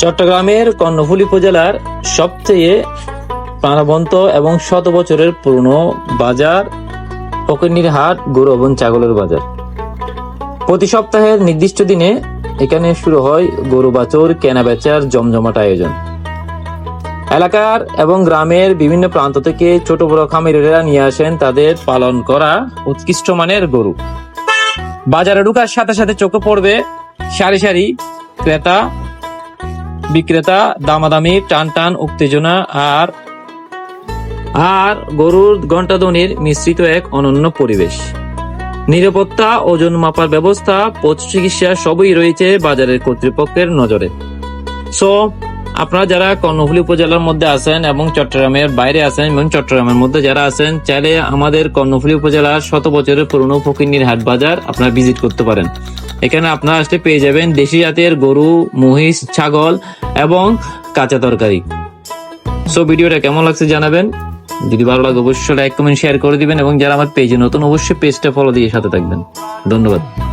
চট্টগ্রামের কর্ণফুলী উপজেলার সবচেয়ে প্রাণবন্ত এবং শত বছরের পুরনো বাজার ফকিরনির হাট গরু এবং ছাগলের বাজার। প্রতি সপ্তাহের নির্দিষ্ট দিনে এখানে শুরু হয় গরু বাছুর, কেনা বেচার জমজমাট আয়োজন। এলাকার এবং গ্রামের বিভিন্ন প্রান্ত থেকে ছোট বড় খামারিরা নিয়ে আসেন তাদের পালন করা উৎকৃষ্ট মানের গরু। বাজারে ঢুকার সাথে সাথে চোখে পড়বে সারি সারি ক্রেতা বিক্রেতা, দামাদামি টান টান উত্তেজনা আর আর গরুর ঘণ্টাধ্বনির মিশ্রিত এক অনন্য পরিবেশ। নিরাপত্তা, ওজন মাপার ব্যবস্থা পশু চিকিৎসা সবই রয়েছে বাজারের কর্তৃপক্ষের নজরে। সো আপনারা যারা কর্ণফুলী উপজেলার মধ্যে আছেন এবং চট্টগ্রামের বাইরে আছেন এবং চট্টগ্রামের মধ্যে যারা আছেন, চাইলে আমাদের কর্ণফুলী উপজেলার শত বছরের পুরনো ফকিরনির হাট বাজার আপনারা ভিজিট করতে পারেন। এখানে আপনারা আসতে পেয়ে যাবেন দেশি জাতের গরু, মহিষ, ছাগল এবং কাঁচা তরকারি। সো ভিডিওটা কেমন লাগছে জানাবেন? যদি ভালো লাগে, অবশ্যই লাইক কমেন্ট শেয়ার করে দিবেন এবং যারা আমার পেজে নতুন, অবশ্যই পেজটা ফলো দিয়ে সাথে থাকবেন। ধন্যবাদ।